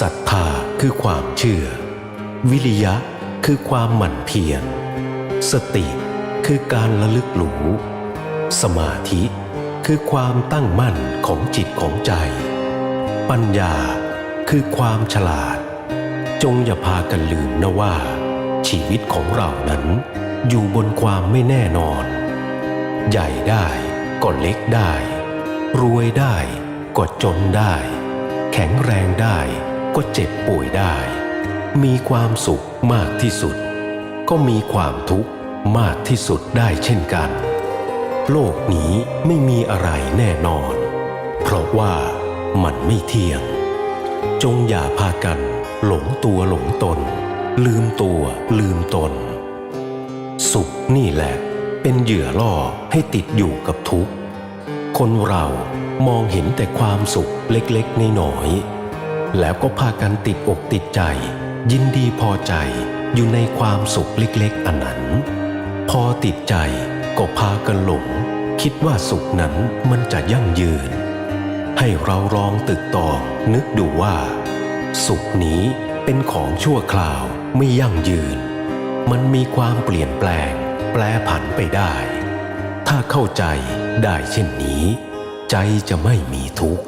ศรัทธาคือความเชื่อ วิริยะคือความหมั่นเพียร สติคือการระลึกรู้สมาธิคือความตั้งมั่นของจิตของใจ ปัญญาคือความฉลาด จงอย่าพากันลืมนะว่า ชีวิตของเรานั้น อยู่บนความไม่แน่นอน ใหญ่ได้ก็เล็กได้ รวยได้ก็จนได้ แข็งแรงได้ ก็เจ็บป่วยได้ มีความสุขมากที่สุด ก็มีความทุกข์มากที่สุดได้เช่นกัน โลกนี้ไม่มีอะไรแน่นอน เพราะว่ามันไม่เที่ยง จงอย่าพากัน หลงตัวหลงตน ลืมตัวลืมตน สุขนี่แหละ เป็นเหยื่อล่อให้ติดอยู่กับทุกข์ คนเรามองเห็นแต่ความสุขเล็กๆน้อยๆ แล้วก็พากันติดอกติดใจ ยินดีพอใจอยู่ในความสุขเล็กๆอันนั้น พอติดใจก็พากันหลง คิดว่าสุขนั้นมันจะยั่งยืน ให้เราลองตึกตองนึกดูว่า สุขนี้เป็นของชั่วคราวไม่ยั่งยืน มันมีความเปลี่ยนแปลง แปลผันไปได้ ถ้าเข้าใจได้เช่นนี้ ใจจะไม่มีทุกข์